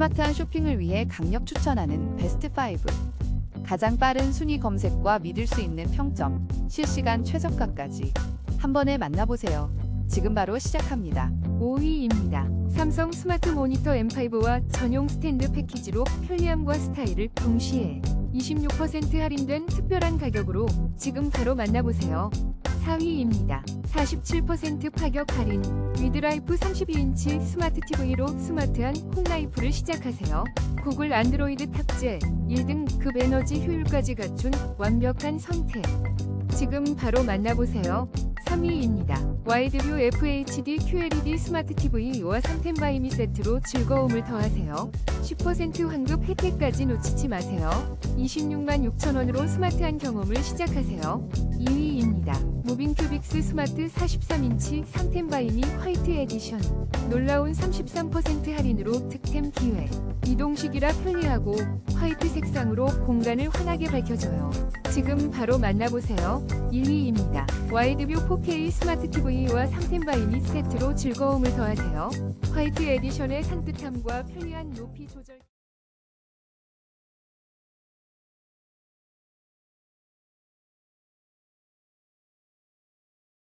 스마트한 쇼핑을 위해 강력 추천하는 베스트 5. 가장 빠른 순위 검색과 믿을 수 있는 평점, 실시간 최저가까지 한 번에 만나보세요. 지금 바로 시작합니다. 5위입니다. 삼성 스마트 모니터 M5와 전용 스탠드 패키지로 편리함과 스타일을 동시에 26% 할인된 특별한 가격으로 지금 바로 만나보세요. 4위입니다. 47% 파격 할인 위드라이프 32인치 스마트 TV로 스마트한 홈라이프를 시작하세요. 구글 안드로이드 탑재 1등급 에너지 효율까지 갖춘 완벽한 선택. 지금 바로 만나보세요. 3위입니다. 와이드뷰 FHD QLED 스마트 TV와 3템 바이미 세트로 즐거움을 더하세요. 10% 환급 혜택까지 놓치지 마세요. 26만 6천원으로 스마트한 경험을 시작하세요. 2위입니다. 무빙 큐빅스 스마트 43인치 3템 바이미 화이트 에디션. 놀라운 33% 할인으로 득템 기회. 이동식이라 편리하고 화이트 색상으로 공간을 환하게 밝혀줘요. 지금 바로 만나보세요. 1위입니다. 와이드뷰 4K 스마트 TV와 3템 바이미 세트로 즐거움을 더하세요. 화이트 에디션의 산뜻함과 편리한 높이 조절